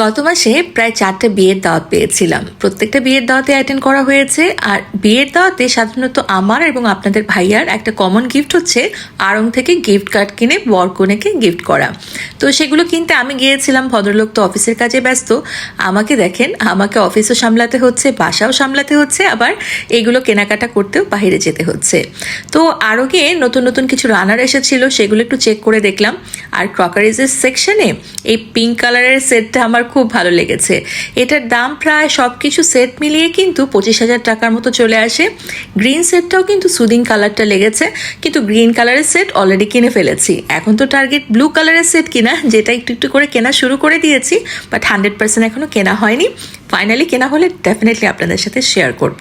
গত মাসে প্রায় চারটে বিয়ের দাওয়াত পেয়েছিলাম। প্রত্যেকটা বিয়ের দাওয়াতে অ্যাটেন্ড করা হয়েছে। আর বিয়ের দাওয়াতে সাধারণত আমার এবং আপনাদের ভাইয়ার একটা কমন গিফট হচ্ছে আড়ং থেকে গিফট কার্ড কিনে বর কনেকে গিফট করা। তো সেগুলো কিনতে আমি গিয়েছিলাম, ভদ্রলোক তো অফিসের কাজে ব্যস্ত। আমাকে দেখেন, আমাকে অফিসও সামলাতে হচ্ছে, বাসাও সামলাতে হচ্ছে, আবার এগুলো কেনাকাটা করতেও বাইরে যেতে হচ্ছে। তো আরও গিয়ে নতুন নতুন কিছু রানার এসেছিল, সেগুলো একটু চেক করে দেখলাম। আর ক্রকারিজের সেকশনে এই পিঙ্ক কালারের সেটটা আমার খুব ভালো লেগেছে। এটার দাম প্রায় সব কিছু সেট মিলিয়ে কিন্তু পঁচিশ হাজার টাকার মতো চলে আসে। গ্রিন সেটটাও কিন্তু সুদিং কালারটা লেগেছে। কিন্তু গ্রিন কালারের সেট অলরেডি কিনে ফেলেছি। এখন তো টার্গেট ব্লু কালারের সেট কিনা, যেটা একটু একটু করে কেনা শুরু করে দিয়েছি বাট হান্ড্রেড পার্সেন্ট এখনও কেনা হয়নি। ফাইনালি কেনা হলে ডেফিনেটলি আপনাদের সাথে শেয়ার করব।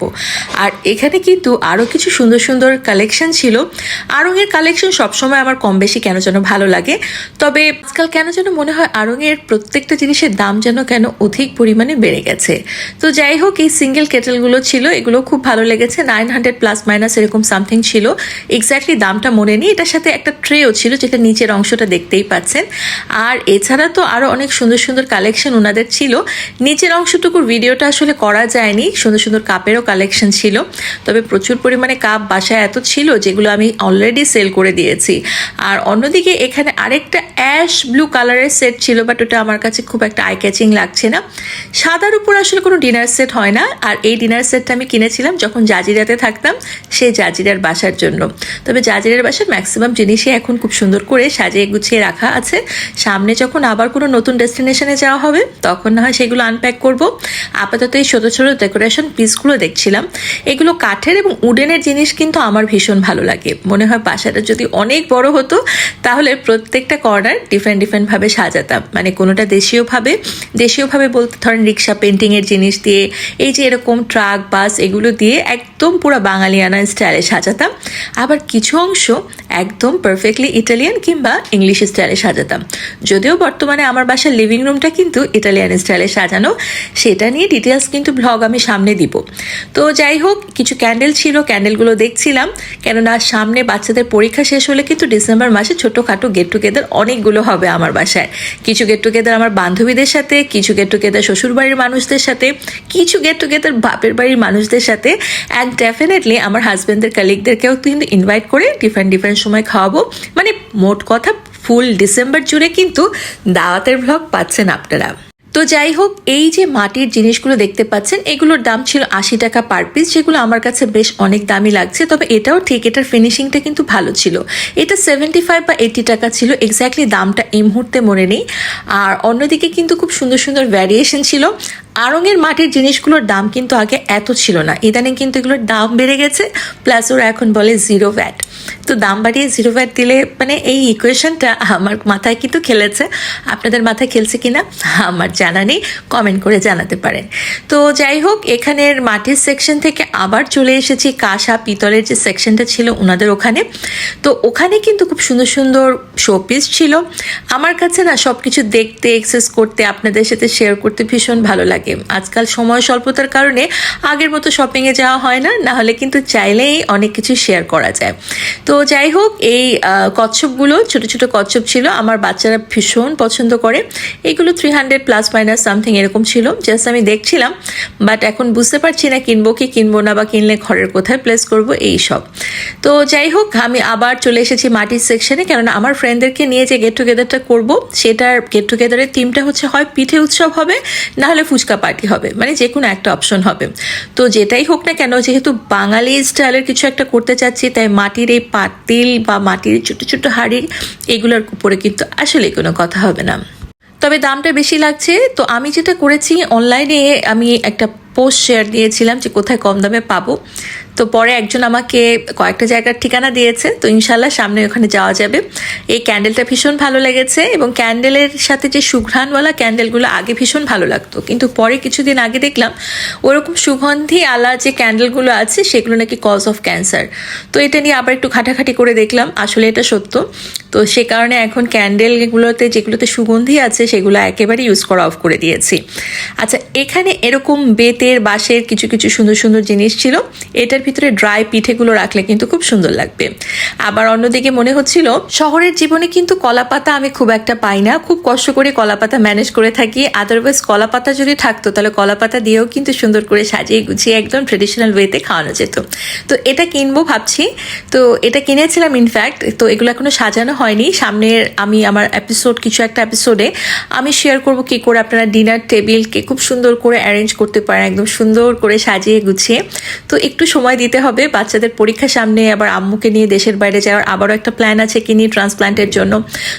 আর এখানে কিন্তু আরও কিছু সুন্দর সুন্দর কালেকশন ছিল। আরঙের কালেকশন সবসময় আমার কম বেশি কেন যেন ভালো লাগে। তবে আজকাল কেন যেন মনে হয় আরঙের প্রত্যেকটা জিনিসের দাম যেন কেন অধিক পরিমাণে বেড়ে গেছে। তো যাই হোক, এই সিঙ্গেল কেটেলগুলো ছিল, এগুলো খুব ভালো লেগেছে। নাইন হান্ড্রেড প্লাস মাইনাস এরকম সামথিং ছিল। এক্স্যাক্টলি দামটা মনে নেই। এটার সাথে একটা ট্রেও ছিল, যেটা নিচের অংশটা দেখতেই পাচ্ছেন। আর এছাড়া তো আরও অনেক সুন্দর সুন্দর কালেকশন ওনাদের ছিল। নিচের অংশটুকুর ভিডিওটা আসলে করা যায়নি। সুন্দর সুন্দর কাপেরও কালেকশন ছিল। তবে প্রচুর পরিমাণে কাপ বাসায় এত ছিল যেগুলো আমি অলরেডি সেল করে দিয়েছি। আর অন্যদিকে এখানে আরেকটা অ্যাশ ব্লু কালারের সেট ছিল বাট ওটা আমার কাছে খুব একটা আই ক্যাচিং লাগছে না। সাদার উপর আসলে কোনো ডিনার সেট হয় না। আর এই ডিনার সেটটা আমি কিনেছিলাম যখন জাজিরাতে থাকতাম, সেই জাজিরার বাসার জন্য। তবে জাজিরার বাসার ম্যাক্সিমাম জিনিসই এখন খুব সুন্দর করে সাজিয়ে গুছিয়ে রাখা আছে। সামনে যখন আবার কোনো নতুন ডেস্টিনেশনে যাওয়া হবে, তখন না হয় সেগুলো আনপ্যাক করব। আপাতত এই ছোটো ছোটো ডেকোরেশন পিসগুলো দেখছিলাম। এগুলো কাঠের এবং উডেনের জিনিস কিন্তু আমার ভীষণ ভালো লাগে। মনে হয় বাসাটা যদি অনেক বড় হতো, তাহলে প্রত্যেকটা কর্নার ডিফারেন্ট ডিফারেন্টভাবে সাজাতাম। মানে কোনোটা দেশীয়ভাবে দেশীয়ভাবে বলতে ধরেন রিক্সা পেন্টিংয়ের জিনিস দিয়ে, এই যে এরকম ট্রাক বাস এগুলো দিয়ে একদম পুরো বাঙালিয়ানা স্টাইলে সাজাতাম। আবার কিছু অংশ একদম পারফেক্টলি ইটালিয়ান কিংবা ইংলিশ স্টাইলে সাজাতাম। যদিও বর্তমানে আমার বাসার লিভিং রুমটা কিন্তু ইটালিয়ান স্টাইলে সাজানো, সেটা নিয়ে ডিটেলস কিন্তু ব্লগ আমি সামনে দিব। তো যাই হোক, কিছু ক্যান্ডেল ছিল ক্যান্ডেলগুলো দেখছিলাম। কেননা সামনে বাচ্চাদের পরীক্ষা শেষ হলে কিন্তু ডিসেম্বর মাসে ছোটোখাটো গেট টুগেদার অনেকগুলো হবে আমার বাসায়। কিছু গেট টুগেদার আমার বান্ধবীদের সাথে, কিছু গেট টুগেদার শ্বশুরবাড়ির মানুষদের সাথে, কিছু গেট টুগেদার বাপের বাড়ির মানুষদের সাথে। অ্যান্ড ডেফিনেটলি আমার হাজব্যান্ডদের কালিগদেরকেও কিন্তু ইনভাইট করে ডিফারেন্ট ডিফারেন্ট সময় খাওয়াবো। মানে মোট কথা ফুল ডিসেম্বর জুড়ে কিন্তু দাওয়াতের ভ্লগ পাচ্ছেন আপনারা। তো যাই হোক এই যে মাটির জিনিসগুলো দেখতে পাচ্ছেন, এগুলোর দাম ছিল আশি টাকা পার পিস যেগুলো আমার কাছে বেশ অনেক দামি লাগছে, তবে এটাও ঠিক, এটার ফিনিশিংটা কিন্তু ভালো ছিল। এটা সেভেন্টি ফাইভ বা এইটি টাকা ছিল এক্স্যাক্টলি দামটা এই মুহূর্তে মনে নেই। আর অন্যদিকে কিন্তু খুব সুন্দর সুন্দর ভ্যারিয়েশন ছিল। আড়ঙের মাটির জিনিসগুলোর দাম কিন্তু আগে এত ছিল না। ইদানিং কিন্তু এগুলোর দাম বেড়ে গেছে প্লাস ওরা এখন বলে জিরো ভ্যাট তো দাম বাড়িয়ে জিরো ভ্যাট দিলে মানে এই ইকুয়েশনটা আমার মাথায় কিন্তু খেলেছে। আপনাদের মাথায় খেলছে কিনা? আমার জানা নেই কমেন্ট করে জানাতে পারেন। তো যাই হোক, এখানের মাটির সেকশন থেকে আবার চলে এসেছি কাঁসা পিতলের যে সেকশনটা ছিল ওনাদের ওখানে। তো ওখানে কিন্তু খুব সুন্দর সুন্দর শোপিস ছিল। আমার কাছে না সব কিছু দেখতে এক্সেস করতে, আপনাদের সাথে শেয়ার করতে ভীষণ ভালো লাগে। আজকাল সময় স্বল্পতার কারণে আগের মতো শপিংয়ে যাওয়া হয় না না হলে কিন্তু চাইলেই অনেক কিছু শেয়ার করা যায়। তো যাই হোক, এই কচ্ছপগুলো, ছোট ছোট কচ্ছপ ছিল, আমার বাচ্চারা ভীষণ পছন্দ করে। এগুলো three hundred plus minus something এরকম ছিল জাস্ট আমি দেখছিলাম বাট এখন বুঝতে পারছি না কিনবো কি কিনবো না বা কিনলে ঘরের কোথায় প্লেস করব, এই সব। তো যাই হোক, আমি আবার চলে এসেছি মাটির সেকশনে কেননা আমার ফ্রেন্ডদেরকে নিয়ে যে গেট টুগেদারটা করব, সেটার গেট টুগেদারের থিমটা হচ্ছে হয় পিঠে উৎসব হবে, না হলে ফুচকা পার্টি হবে মানে যে কোনো একটা অপশন হবে। তো যেটাই হোক না কেন, যেহেতু বাঙালি স্টাইলের কিছু একটা করতে চাচ্ছি, তাই মাটির এই পাতিল বা মাটির ছোট ছোট হাড়ি, এগুলোর উপরে কিন্তু আসলে কোনো কথা হবে না। তবে দামটা বেশি লাগছে। তো আমি যেটা করেছি অনলাইনে আমি একটা পোস্ট শেয়ার দিয়েছিলাম যে কোথায় কম দামে পাবো। তো পরে একজন আমাকে কয়েকটা জায়গার ঠিকানা দিয়েছে, তো ইনশাল্লাহ সামনে ওখানে যাওয়া যাবে। এই ক্যান্ডেলটা ভীষণ ভালো লেগেছে এবং ক্যান্ডেলের সাথে যে সুঘ্রাণওয়ালা ক্যান্ডেলগুলো আগে ভীষণ ভালো লাগতো। কিন্তু পরে কিছুদিন আগে দেখলাম, ওরকম সুগন্ধি আলা যে ক্যান্ডেলগুলো আছে, সেগুলো নাকি কজ অফ ক্যান্সার তো এটা নিয়ে আবার একটু ঘাটাঘাটি করে দেখলাম, আসলে এটা সত্য। তো সে কারণে এখন ক্যান্ডেলগুলোতে যেগুলোতে সুগন্ধি আছে, সেগুলো একেবারে ইউজ করা অফ করে দিয়েছি। আচ্ছা এখানে এরকম বেতের, বাঁশের কিছু কিছু সুন্দর সুন্দর জিনিস ছিল। এটার ভিতরে ড্রাই পিঠেগুলো রাখলে কিন্তু খুব সুন্দর লাগবে। আবার অন্যদিকে মনে হচ্ছিল, শহরের জীবনে কিন্তু কলাপাতা আমি খুব একটা পাই না। খুব কষ্ট করে কলাপাতা ম্যানেজ করে থাকি। আদারওয়াইজ কলাপাতা যদি থাকতো, তাহলে কলাপাতা দিয়েও কিন্তু সুন্দর করে সাজিয়ে গুছিয়ে একদম ট্রেডিশনাল ওয়েতে খাওয়ানো যেত। তো এটা কিনবো ভাবছি। তো এটা কিনেছিলাম ইনফ্যাক্ট তো এগুলো এখনও সাজানো হয়নি। সামনের আমি আমার এপিসোড কিছু একটা এপিসোডে আমি শেয়ার করব কি করে আপনারা ডিনার টেবিলকে খুব সুন্দর করে অ্যারেঞ্জ করতে পারেন, একদম সুন্দর করে সাজিয়ে গুছিয়ে। তো একটু সময় দিতে হবে। বাচ্চাদের পরীক্ষা সামনে আবার আম্মুকে নিয়ে দেশের বাইরে যাওয়ার আবারও একটা প্ল্যান আছে কিনি ট্রান্সপ্লান্টের জন্য।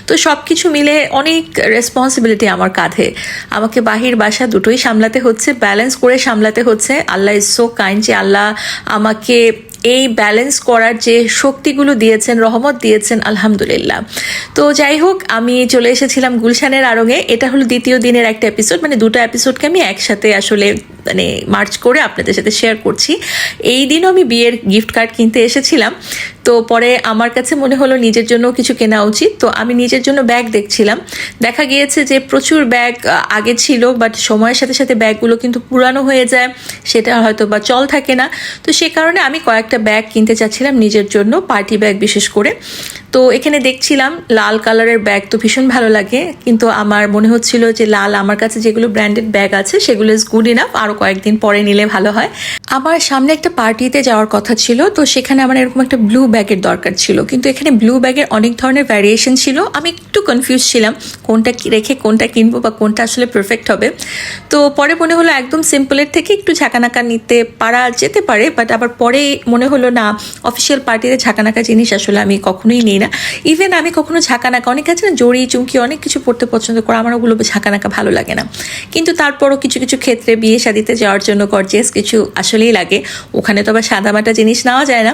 তো সব কিছু মিলে অনেক রেসপন্সিবিলিটি আমার কাঁধে। আমাকে বাহির বাসা দুটোই সামলাতে হচ্ছে ব্যালেন্স করে সামলাতে হচ্ছে। আল্লাহ ইজ সো কাইন্ড যে আল্লাহ আমাকে এই ব্যালেন্স করার যে শক্তিগুলো দিয়েছেন, রহমত দিয়েছেন, আলহামদুলিল্লাহ। তো যাই হোক, আমি চলে এসেছিলাম গুলশানের আরঙে এটা হলো দ্বিতীয় দিনের একটা এপিসোড মানে দুটো এপিসোডকে আমি একসাথে আসলে মানে মার্চ করে আপনাদের সাথে শেয়ার করছি। এই দিনও আমি বিয়ের গিফট কার্ড কিনতে এসেছিলাম। তো পরে আমার কাছে মনে হলো নিজের জন্য কিছু কেনা উচিত। তো আমি নিজের জন্য ব্যাগ দেখছিলাম। দেখা গিয়েছে যে প্রচুর ব্যাগ আগে ছিল বাট সময়ের সাথে সাথে ব্যাগগুলো কিন্তু পুরানো হয়ে যায়। সেটা হয়তো বা চল থাকে না। তো সে কারণে আমি কয়েকটা ব্যাগ কিনতে চাচ্ছিলাম নিজের জন্য পার্টি ব্যাগ বিশেষ করে। তো এখানে দেখছিলাম, লাল কালারের ব্যাগ তো ভীষণ ভালো লাগে। কিন্তু আমার মনে হচ্ছিল যে লাল, আমার কাছে যেগুলো ব্র্যান্ডেড ব্যাগ আছে, সেগুলো ইজ গুড ইনাফ আরও কয়েকদিন পরে নিলে ভালো হয়। আমার সামনে একটা পার্টিতে যাওয়ার কথা ছিল, তো সেখানে আমার এরকম একটা ব্লু ব্যাগের দরকার ছিল। কিন্তু এখানে ব্লু ব্যাগের অনেক ধরনের ভ্যারিয়েশন ছিল। আমি একটু কনফিউজ ছিলাম, কোনটা রেখে কোনটা কিনবো বা কোনটা আসলে পারফেক্ট হবে। তো পরে মনে হলো একদম সিম্পলের থেকে একটু ঝাঁকানাকা নিতে পারা যেতে পারে বাট আবার পরে মনে হলো না অফিসিয়াল পার্টিতে ঝাঁকানাকা জিনিস আসলে আমি কখনোই নিই না। ইভেন আমি কখনো ঝাঁকানাকা, অনেক আছে না, জড়ি, চুমকি অনেক কিছু পড়তে পছন্দ করে, আমার ওগুলো ঝাঁকানাকা ভালো লাগে না। কিন্তু তারপরও কিছু কিছু ক্ষেত্রে বিয়ে শাদিতে যাওয়ার জন্য গর্জিয়াস কিছু আসলেই লাগে। ওখানে তো আবার সাদামাটা জিনিস নেওয়া যায় না।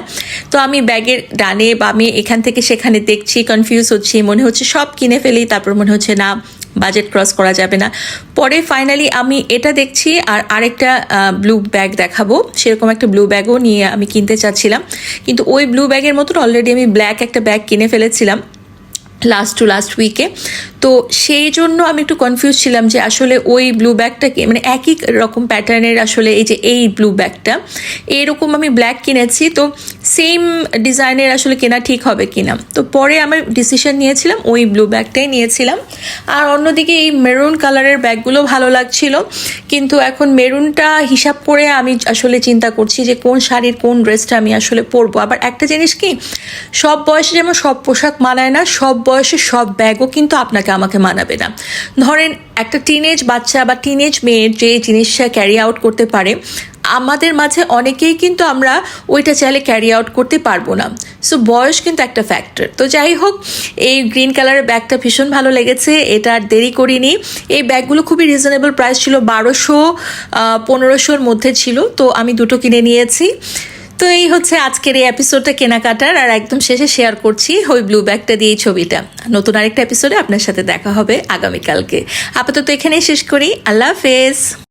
তো আমি ব্যাগের ডানে বামে এখান থেকে সেখানে দেখছি কনফিউজ হচ্ছি, মনে হচ্ছে সব কিনে ফেলি, তারপর মনে হচ্ছে না বাজেট ক্রস করা যাবে না। পরে ফাইনালি আমি এটা দেখছি আর আরেকটা ব্লু ব্যাগ দেখাবো। সেরকম একটা ব্লু ব্যাগও নিয়ে আমি কিনতে চাচ্ছিলাম। কিন্তু ওই ব্লু ব্যাগের মতন অলরেডি আমি ব্ল্যাক একটা ব্যাগ কিনে ফেলেছিলাম লাস্ট টু লাস্ট উইকে তো সেই জন্য আমি একটু কনফিউজ ছিলাম যে আসলে ওই ব্লু ব্যাগটাকে মানে একই রকম প্যাটার্নের আসলে এই যে এই ব্লু ব্যাগটা এরকম আমি ব্ল্যাক কিনেছি। তো সেম ডিজাইনের আসলে কেনা ঠিক হবে কিনা। তো পরে আমি ডিসিশন নিয়েছিলাম, ওই ব্লু ব্যাগটাই নিয়েছিলাম। আর অন্যদিকে এই মেরুন কালারের ব্যাগগুলো ভালো লাগছিল। কিন্তু এখন মেরুনটা হিসাব করে আমি আসলে চিন্তা করছি যে কোন শাড়ির কোন ড্রেসটা আমি আসলে পরবো। আবার একটা জিনিস কি, সব বয়সে যেমন সব পোশাক মানায় না, সব বয়সে সব ব্যাগও কিন্তু আপনাকে আমাকে মানাবে না। ধরেন, একটা টিনেজ বাচ্চা বা টিনেজ মেয়ের যে জিনিসটা ক্যারি আউট করতে পারে, আমাদের মাঝে অনেকেই কিন্তু আমরা ওইটা চাইলে ক্যারি আউট করতে পারব না। সো বয়স কিন্তু একটা ফ্যাক্টর তো যাই হোক, এই গ্রিন কালারের ব্যাগটা ভীষণ ভালো লেগেছে, এটা আর দেরি করিনি। এই ব্যাগগুলো খুবই রিজনেবল প্রাইস ছিল, বারোশো পনেরোশোর মধ্যে ছিল। তো আমি দুটো কিনে নিয়েছি। তো এই হচ্ছে আজকের এই এপিসোডটা কেনাকাটার, আর একদম শেষে শেয়ার করছি ওই ব্লু ব্যাগটা দিয়ে এই ছবিটা। নতুন আরেকটা এপিসোডে আপনার সাথে দেখা হবে আগামীকালকে। আপাতত এখানেই শেষ করি। আল্লাহ হাফেজ।